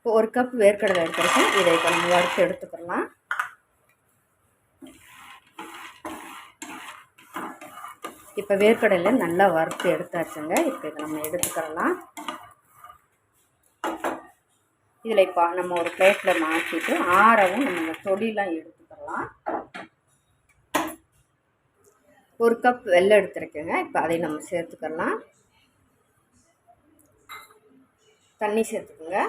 இப்போ ஒரு கப் வேர்க்கடலை எடுத்துருக்கேன். இதை இப்போ நம்ம வறுத்து எடுத்துக்கலாம். இப்போ வேர்க்கடலை நல்லா வறுத்து எடுத்தாச்சுங்க. இப்போ இதை நம்ம எடுத்துக்கிறலாம் இதில் இப்போ நம்ம ஒரு பிளேட்டில் மாற்றிட்டு ஆறவும் நம்ம இந்த தொடிலாம் எடுத்துக்கலாம். ஒரு கப் வெள்ளை எடுத்துருக்கேங்க. இப்போ அதை நம்ம சேர்த்துக்கலாம். தண்ணி சேர்த்துக்குங்க.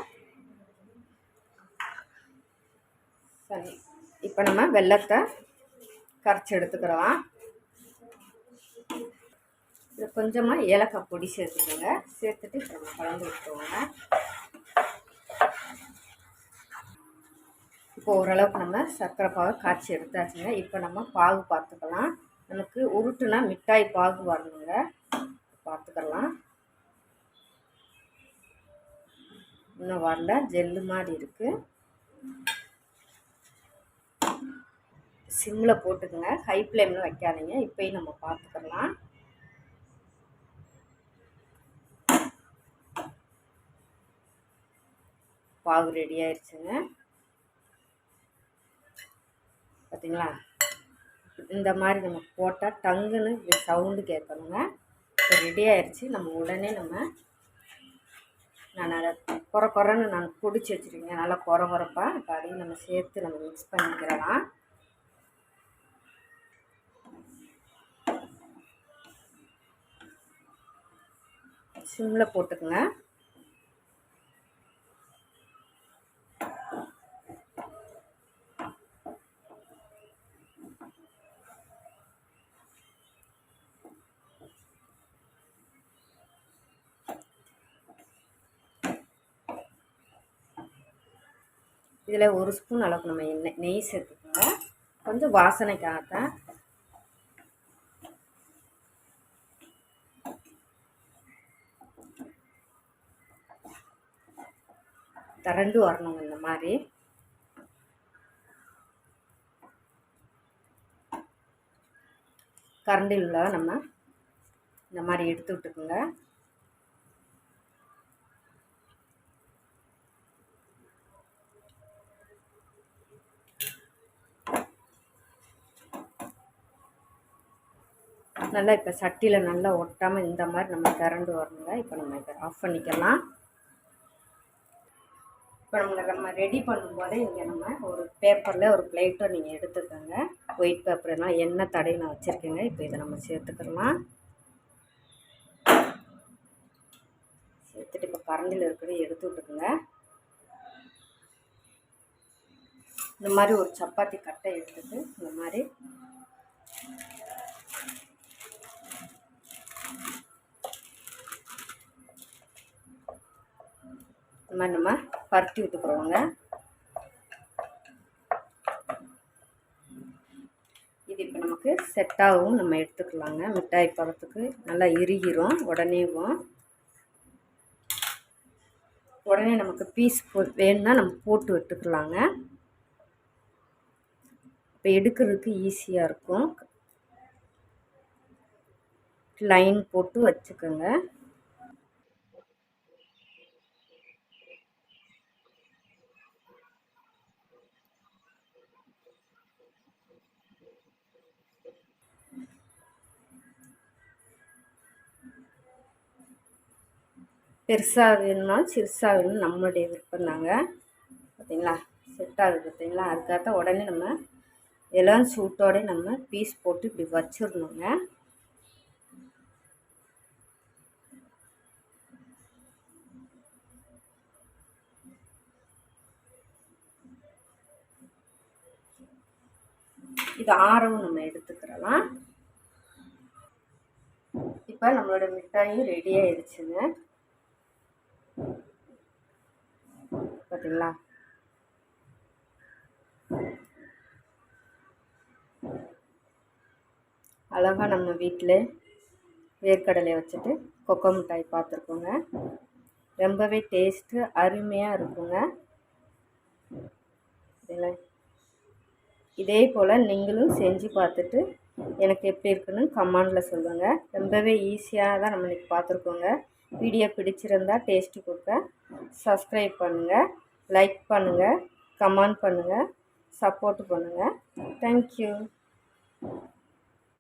சரி. இப்போ நம்ம வெள்ளத்தை கரைச்சி எடுத்துக்கிறோம் இது கொஞ்சமாக ஏலக்காய் பொடி சேர்த்துக்கோங்க. சேர்த்துட்டு இப்போ நம்ம கலந்து விட்டுருவோங்க. இப்போ ஓரளவுக்கு நம்ம சர்க்கரை பாகு காய்ச்சி எடுத்தாச்சுங்க. இப்போ நம்ம பாகு பார்த்துக்கலாம். நமக்கு உருட்டுனா மிட்டாய் பாகு வரணுங்க. பார்த்துக்கலாம். இன்னும் வரல. ஜெல்லு மாதிரி இருக்குது சிம்மில் போட்டுக்கோங்க. ஹை ஃப்ளேமில் வைக்காதீங்க. இப்போயும் நம்ம பார்த்துக்கலாம் பாகு ரெடி ஆயிடுச்சுங்க பார்த்தீங்களா இந்த மாதிரி நம்ம போட்டால் டங்குன்னு இப்படி சவுண்டு கேட்கணுங்க இப்போ ரெடி ஆயிடுச்சு நம்ம உடனே நம்ம நான் அதை குறை குறைன்னு நான் பிடிச்சி வச்சுருக்கேன். நல்லா குறை குறைப்பேன் இப்போ அதையும் நம்ம சேர்த்து நம்ம மிக்ஸ் பண்ணிக்கிறலாம். சிம்மில் போட்டுக்கோங்க. இதில் ஒரு ஸ்பூன் அளவுக்கு நம்ம எண்ணெய் நெய் சேர்த்துக்கோங்க. கொஞ்சம் வாசனைக்காக திரண்டு வரணுங்க இந்த மாதிரி. கரண்டில் நம்ம இந்த மாதிரி எடுத்து விட்டுக்குங்க. நல்லா இப்போ சட்டியில் நல்லா ஒட்டாமல் இந்த மாதிரி நம்ம திரண்டு வரணுங்க. இப்போ நம்ம இதை ஆஃப் பண்ணிக்கலாம். இப்போ நம்ம நம்ம ரெடி பண்ணும்போதே இங்கே நம்ம ஒரு பேப்பரில் ஒரு பிளேட்டை நீங்கள் எடுத்துக்கோங்க. ஒயிட் பேப்பர்னால் எண்ணெய் தடவி நான் வச்சுருக்கேங்க. இப்போ இதை நம்ம சேர்த்துக்கலாம். சேர்த்துட்டு இப்போ கரண்டில் இருக்கிறத எடுத்து விட்டுக்குங்க. இந்த மாதிரி ஒரு சப்பாத்தி கட்டை எடுத்துட்டு இந்த மாதிரி இந்த மாதிரி நம்ம பருத்தி விட்டுக்கிறோங்க இது இப்போ நமக்கு செட்டாகவும் நம்ம எடுத்துக்கலாங்க. மிட்டாய் பழத்துக்கு நல்லா இறுகிரும் உடனேவும். உடனே நமக்கு பீஸ் வேணும்னா நம்ம போட்டு விட்டுக்கலாங்க. இப்போ எடுக்கிறதுக்கு ஈஸியாக இருக்கும். லைன் போட்டு வச்சுக்கோங்க. பெருசாக வேணும்னா சிறுசாக வேணும் நம்மளுடைய விருப்பம் தாங்க. பார்த்தீங்களா செட் ஆகுது பார்த்தீங்களா அதுக்காக உடனே நம்ம எல்லாம் சூட்டோட நம்ம பீஸ் போட்டு இப்படி வச்சிடணுங்க. இது ஆரவும் நம்ம எடுத்துக்கிறலாம். இப்போ நம்மளோட மிட்டாயும் ரெடி ஆயிடுச்சுங்க. பார்த்தீங்களா அழகாக நம்ம வீட்டில் வேர்க்கடலை வச்சுட்டு கொக்கோ மிட்டாய் பார்த்துருக்கோங்க ரொம்பவே டேஸ்ட்டு அருமையாக இருக்குங்க. இதே போல் நீங்களும் செஞ்சு பார்த்துட்டு எனக்கு எப்படி இருக்குன்னு கமெண்டில் சொல்லுங்கள் ரொம்பவே ஈஸியாக தான் நம்ம இன்றைக்கி பார்த்துருக்கோங்க வீடியோ பிடிச்சிருந்தா டேஸ்ட்டு கொடுக்க சப்ஸ்கிரைப் பண்ணுங்கள் லைக் பண்ணுங்கள் கமெண்ட் பண்ணுங்கள் சப்போர்ட் பண்ணுங்கள் தேங்க்யூ